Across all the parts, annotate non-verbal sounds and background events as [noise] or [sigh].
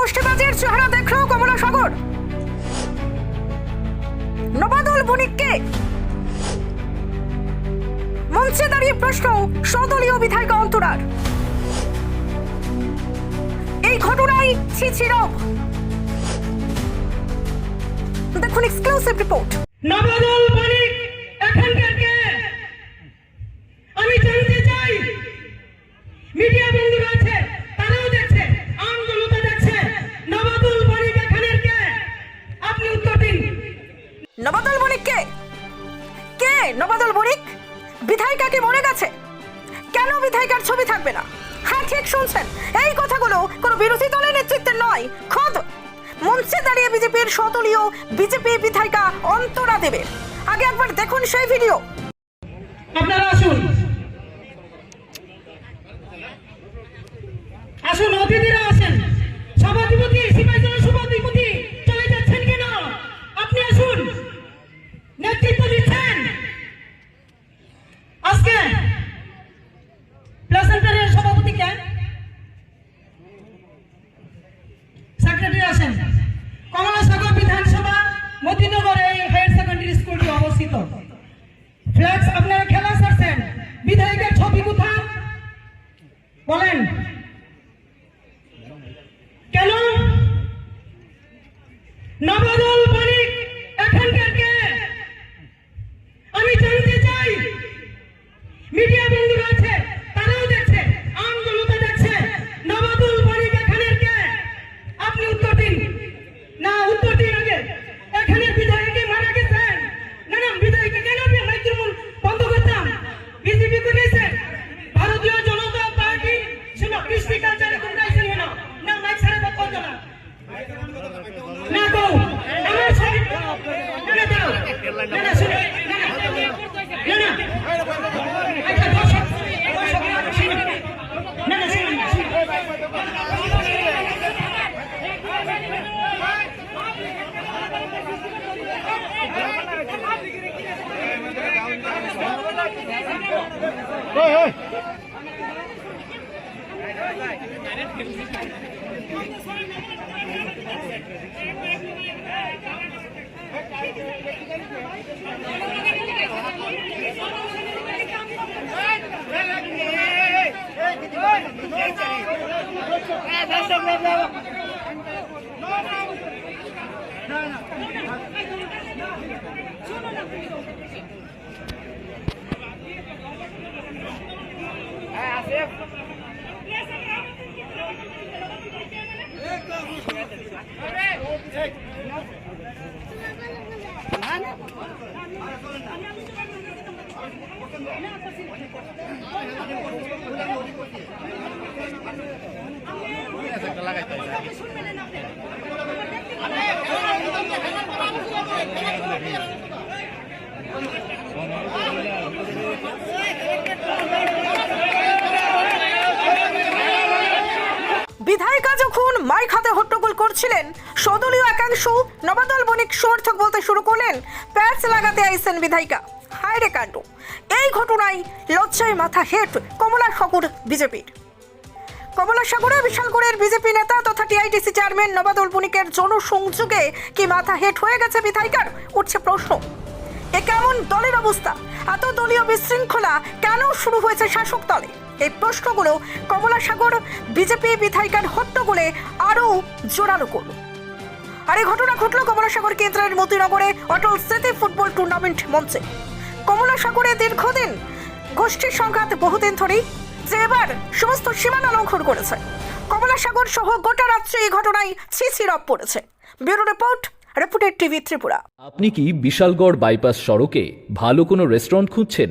গোষ্ঠীবাজের চেহারা দেখল কমলা সাগর। নবাদল বণিককে মঞ্চে দাঁড়িয়ে প্রশ্ন, সদলীয় বিধায়িকা অন্তরার। এই ঘটনায় ছিছিরব দেখুন এক্সক্লুসিভ রিপোর্ট নবদল ঠিক শুনছেন। এই কথাগুলো কোনো বিরোধী দলের নেতৃত্বের নয়, খোদ মঞ্চে দাঁড়িয়ে বিজেপির সদলীয় বিজেপি বিধায়িকা অন্তরা দেবের। আগে একবার দেখুন সেই ভিডিও। আপনারা আসুন। আসুন, অতিথিরা না দাও না না শুনো না না না না আচ্ছা দর্শক দর্শক শুনো না না শুনো বিধায়িকা যখন মাইক হাতে হট্টগোল করছিলেন? সদলীয় একাংশ, নবাদল বণিক সমর্থক বলতে শুরু করলেন, প্যাচ লাগাতে আইসেন বিধায়িকা। হায়রে কাণ্ড। এই ঘটনায় লজ্জায় মাথা হেট কমলা সাগর, বিজেপির। কমলা সাগরে বিশালগড়ের বিজেপি নেতা তথা টিআইটিসি চেয়ারম্যান নবাদল বণিকের জনসংযোগে কি মাথা হেট হয়ে গেছে বিধায়িকার? উঠছে প্রশ্ন। এ কেমন দলের অবস্থা? এত দলীয় বিশৃঙ্খলা কেন শুরু হয়েছে শাসক দলে? এই প্রশ্নগুলো কমলা সাগর বিজেপি বিধায়িকার হট্টগোলে আরও জোরালো করল। আর এই ঘটনা ঘটল কমলাসাগর কেন্দ্রের মতিনগরে অটল স্মৃতি ফুটবল টুর্নামেন্ট মঞ্চে। কমলাসাগরে দীর্ঘদিন গোষ্ঠীর সংঘাত বহুদিন ধরেই যে এবার সমস্ত সীমানা লঙ্ঘন করেছে। কমলাসাগর সহ গোটা রাজ্যে এই ঘটনায় ছিছিরপ পড়েছে। Bureau report reputed TV Tripura. আপনি কি বিশালগড় বাইপাস সড়কে ভালো কোনো রেস্টুরেন্ট খুঁজছেন?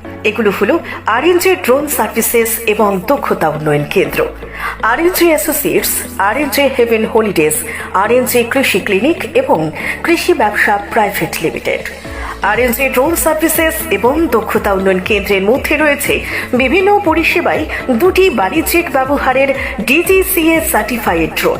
এগুলো হলো আরএনজি ড্রোন সার্ভিসেস এবং দক্ষতা উন্নয়ন কেন্দ্র। RNG associates RNG heaven holidays RNG Krishi clinic এবং কৃষি ব্যবসা private limited RNG drone services এবং দক্ষতা উন্নয়ন কেন্দ্রের মধ্যে রয়েছে বিভিন্ন পরিষেবায় দুটি বাণিজ্যিক ব্যবহারের ডিজিসিএ সার্টিফাইড ড্রোন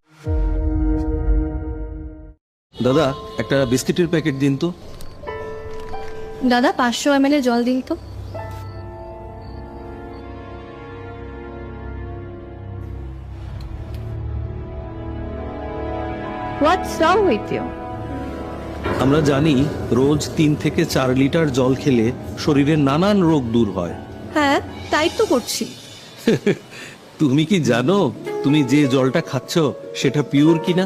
দাদা একটা বিস্কিটের প্যাকেট দিন তো। দাদা পাঁচশো এম এল জল দিন তো। হোয়াটস রং উইথ ইউ আমরা জানি রোজ তিন থেকে চার লিটার জল খেলে শরীরের নানান রোগ দূর হয়। হ্যাঁ তাই তো করছি। [laughs] তুমি কি জানো তুমি যে জলটা খাচ্ছ সেটা পিওর কিনা?